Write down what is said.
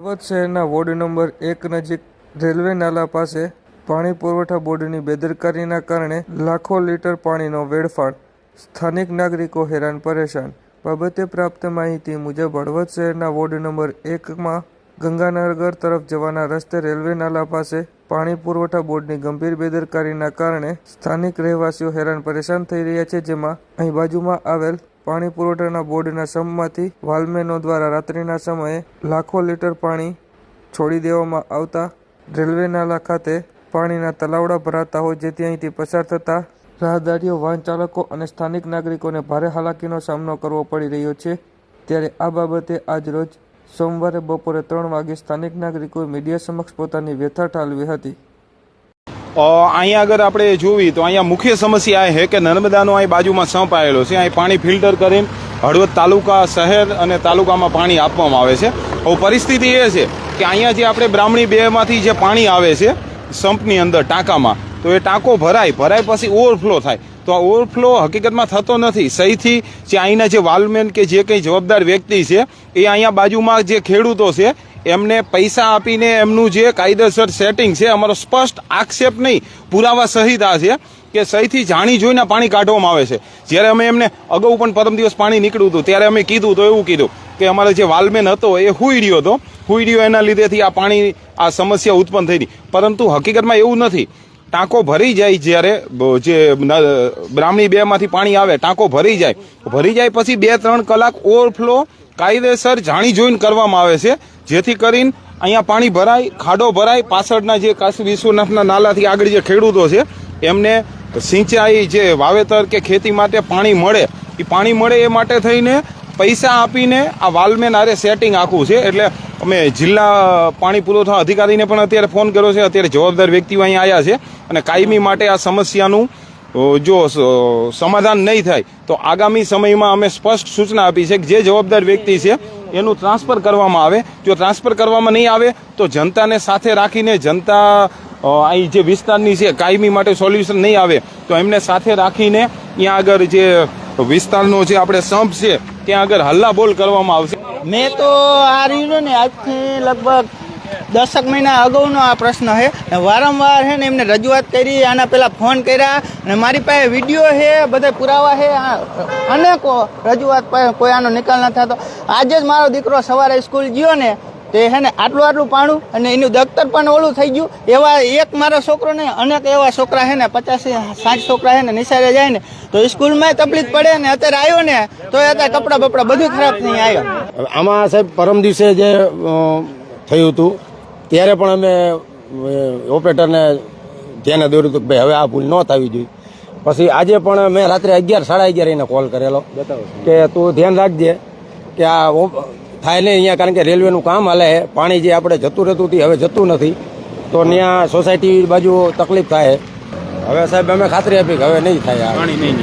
હળવદ શહેરના ward number એક નજીક રેલવે નાલા પાસે પાણી પુરવઠા બોર્ડની બેદરકારીના કારણે લાખો લીટર પાણીનો વેડફાણ. સ્થાનિક નાગરિકો હેરાન પરેશાન. બાબતે પ્રાપ્ત માહિતી મુજબ હળવદ શહેરના વોર્ડ નંબર એકમાં ગંગાનગર તરફ જવાના રસ્તે રેલવે નાલા પાસે પાણી પુરવઠા બોર્ડની ગંભીર બેદરકારીના કારણે સ્થાનિક રહેવાસીઓ હેરાન પરેશાન થઈ રહ્યા છે, જેમાં અહીં બાજુમાં આવેલ પાણી પુરવઠાના બોર્ડના સમમાંથી વાલ્મેનો દ્વારા રાત્રિના સમયે લાખો લીટર પાણી છોડી દેવામાં આવતા રેલવે નાલા ખાતે પાણીના તલાવડા ભરાતા હોય જેથી અહીંથી પસાર થતા રાહદારીઓ, વાહન ચાલકો અને સ્થાનિક નાગરિકોને ભારે હાલાકીનો સામનો કરવો પડી રહ્યો છે. ત્યારે આ બાબતે આજરોજ સોમવારે બપોરે ત્રણ વાગે સ્થાનિક નાગરિકોએ મીડિયા સમક્ષ પોતાની વ્યથા ઠાલવી હતી. અહીંયા આગળ આપણે જોવી તો અહીંયા મુખ્ય સમસ્યા એ છે કે નર્મદાનો અહીં બાજુમાં સંપ આવેલો છે. અહીં પાણી ફિલ્ટર કરીને હળવદ તાલુકા, શહેર અને તાલુકામાં પાણી આપવામાં આવે છે. હવે પરિસ્થિતિ એ છે કે અહીંયા જે આપણે બ્રાહ્મણી બેમાંથી જે પાણી આવે છે સંપની અંદર ટાંકામાં, તો એ ટાંકો ભરાય. ભરાય પછી ઓવરફ્લો થાય. તો આ ઓવરફ્લો હકીકતમાં થતો નથી. સહીથી જે અહીંના જે વાલમેન કે જે કંઈ જવાબદાર વ્યક્તિ છે, એ અહીંયા બાજુમાં જે ખેડૂતો છે એમને પૈસા આપીને એમનું જે કાયદેસર સેટિંગ છે, અમારો સ્પષ્ટ આક્ષેપ નહીં, પુરાવા સહિત આ છે કે સહીથી જાણી જોઈને પાણી કાઢવામાં આવે છે. જ્યારે અમે એમને અગાઉ પણ પરમ દિવસ પાણી નીકળ્યું હતું, ત્યારે અમે કીધું તો એવું કીધું કે અમારો જે વાલમેન હતો એ હુઈ રહ્યો હતો. હુઈ એના લીધેથી આ પાણી, આ સમસ્યા ઉત્પન્ન થઈ હતી. પરંતુ હકીકતમાં એવું નથી. ટાંકો ભરી જાય જ્યારે જે બ્રાહ્મણી બેમાંથી પાણી આવે, ટાંકો ભરી જાય. ભરી જાય પછી બે ત્રણ કલાક ઓવરફ્લો કાયદેસર જાણી જોઈને કરવામાં આવે છે. જેથી કરીને અહીંયા પાણી ભરાય, ખાડો ભરાય, પાછળના જે કાશી વિશ્વનાથના નાલાથી આગળ જે ખેડૂતો છે, એમને સિંચાઈ જે વાવેતર કે ખેતી માટે પાણી મળે, એ પાણી મળે એ માટે થઈને પૈસા આપીને આ વાલમેન આરે સેટિંગ આખું છે. એટલે અમે જિલ્લા પાણી પુરવઠા અધિકારીને પણ અત્યારે ફોન કર્યો છે. અત્યારે જવાબદાર વ્યક્તિઓ અહીંયા આવ્યા છે. અને કાયમી માટે આ સમસ્યાનું જો સમાધાન નહીં થાય, તો આગામી સમયમાં અમે સ્પષ્ટ સૂચના આપી છે કે જે જવાબદાર વ્યક્તિ છે, એનું ટ્રાન્સફર કરવામાં આવે. જો ટ્રાન્સફર કરવામાં નહીં આવે, તો જનતાને સાથે રાખીને જનતા અહીં જે વિસ્તારની છે, કાયમી માટે સોલ્યુશન નહીં આવે, તો એમને સાથે રાખીને ત્યાં આગળ જે વિસ્તારનો જે આપણે સંપ છે, ત્યાં આગળ હલ્લા બોલ કરવામાં આવશે. મેં તો આ રહ્યું ને, આજથી લગભગ દસક મહિના અગાઉનો આ પ્રશ્ન છે. વારંવાર છે ને એમને રજૂઆત કરી, આના પહેલાં ફોન કર્યા અને મારી પાસે વીડિયો છે, બધા પુરાવા છે. અનેકો રજૂઆત કોઈ આનો નિકાલ ન થતો. આજે જ મારો દીકરો સવારે સ્કૂલ ગયો ને, તે હે ને આટલું આટલું પાણું અને એનું દફતર પણ ઓલું થઈ ગયું. એવા એક મારો છોકરો ને અનેક એવા છોકરા છે ને, પચાસ સાઠ છોકરા છે ને, નિશાળે જાય ને, તો સ્કૂલમાં તકલીફ પડે ને, અત્યારે આવ્યો ને તો અત્યારે કપડાં બપડા બધું ખરાબ નહીં આવ્યો. આમાં સાહેબ પરમ દિવસે જે થયું હતું ત્યારે પણ અમે ઓપરેટરને ધ્યાને દોર્યું હતું કે ભાઈ હવે આ ભૂલ ન થવી જોઈએ. પછી આજે પણ મેં રાત્રે અગિયાર સાડા અગિયાર એને કોલ કરેલો. કે તું ધ્યાન રાખજે કે આ થાય નહીં અહીંયા કારણ કે રેલવેનું કામ હાલે છે. પાણી જે આપણે જતું રહેતું હતું હવે જતું નથી. તો ત્યાં સોસાયટી બાજુ તકલીફ થાય. હવે સાહેબ અમે ખાતરી આપી કે હવે નહીં થાય પાણી નહીં